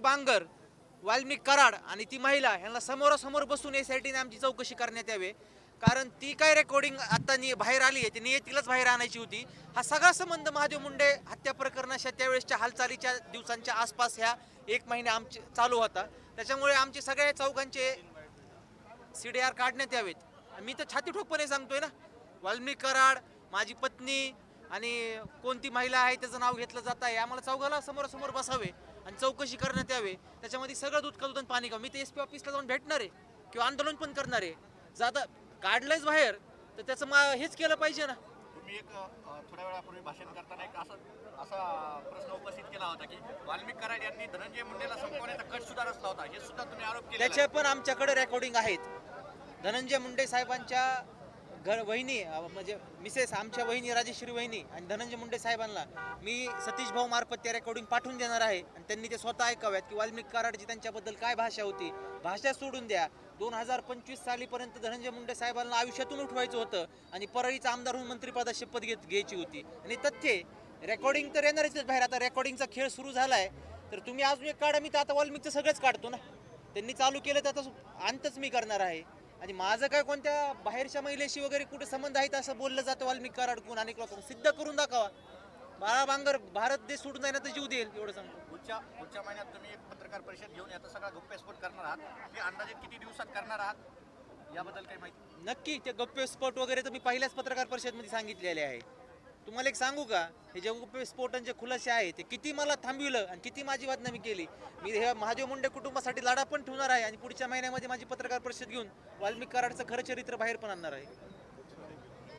बाळाजी बांगर वाल्मिक कराड आणि ती महिला ह्यांना समोरासमोर बसून यासाठी आमची चौकशी करण्यात यावे. कारण ती काय रेकॉर्डिंग आता नि बाहेर आली आहे ती नियतीलाच बाहेर आणायची होती. हा सगळा संबंध महादेव मुंडे हत्या प्रकरणाच्या त्यावेळेसच्या हालचालीच्या दिवसांच्या आसपास ह्या एक महिने आमचे चालू होता. त्याच्यामुळे आमचे सगळ्या चौकांचे सी डी आर काढण्यात यावेत. मी तर छाती ठोकपणे सांगतोय ना वाल्मिक कराड माझी पत्नी आणि कोणती महिला आहे त्याचं नाव घेतलं जात आहे आम्हाला चौघाला समोरासमोर बसावे आणि चौकशी करण्यात यावे. त्याच्यामध्ये सगळं दूध काढून पाणी का मी ते एस पी ऑफिसला जाऊन भेटणार आहे किंवा आंदोलन पण करणार आहे. जाता काढलंच बाहेर तर त्याचं मा हेच केलं पाहिजे ना. तुम्ही एक थोड्या वेळापूर्वी भाषण करताना एक असा असा प्रश्न उपस्थित केला होता की वाल्मिक कराड यांनी धनंजय मुंडेला संपवण्याचा कट सुद्धा रचला होता. हे सुद्धा तुम्ही आरोप केले त्याचे पण आमच्याकडे रेकॉर्डिंग आहेत. धनंजय मुंडे साहेबांच्या घर वहिनी म्हणजे मिसेस आमच्या वहिनी राजेश्री वहिनी आणि धनंजय मुंडे साहेबांना मी सतीश भाऊ मार्फत त्या रेकॉर्डिंग पाठवून देणार आहे. आणि त्यांनी ते स्वतः ऐकाव्यात की वाल्मिक कराडची त्यांच्याबद्दल काय भाषा होती. भाषा सोडून द्या. दोन हजार पंचवीस सालीपर्यंत धनंजय मुंडे साहेबांना आयुष्यातून उठवायचं होतं आणि परळीचा आमदार होऊन मंत्रिपदाची शपथ घेत घ्यायची होती. आणि तथ्य रेकॉर्डिंग तर येणारच बाहेर. आता रेकॉर्डिंगचा खेळ सुरू झालाय. तर तुम्ही अजून एक काढा. मी तर आता वाल्मिकचं सगळंच काढतो ना. त्यांनी चालू केलं तर आता अंतच मी करणार आहे. आणि माझं काय कोणत्या बाहेरच्या महिलेशी वगैरे कुठे संबंध आहेत असं बोललं जातं वाल्मिक कराडकून अनेक लोकांना. सिद्ध करून दाखवा. बाळा बांगर भारत देश सोडून जाईना तर जीव देईल एवढं सांगतो. पुढच्या पुढच्या महिन्यात तुम्ही एक पत्रकार परिषद घेऊन याचा सगळा गप्पेस्फोट करणार आहात. ते अंदाजे किती दिवसात करणार आहात? याबद्दल काही माहिती? नक्की ते गप्पे स्फोट वगैरे तर मी पहिल्याच पत्रकार परिषदेमध्ये सांगितलेले आहे. तुम्हाला एक सांगू का? हे जे स्फोटन स्फोटांचे खुलासे आहे ते किती मला थांबविलं आणि किती माझी बदनामी केली. मी हे महादेव मुंडे कुटुंबासाठी लढा पण ठेवणार आहे आणि पुढच्या महिन्यामध्ये माझी पत्रकार परिषद घेऊन वाल्मिक कराडचं खरं चरित्र बाहेर पण आणणार आहे.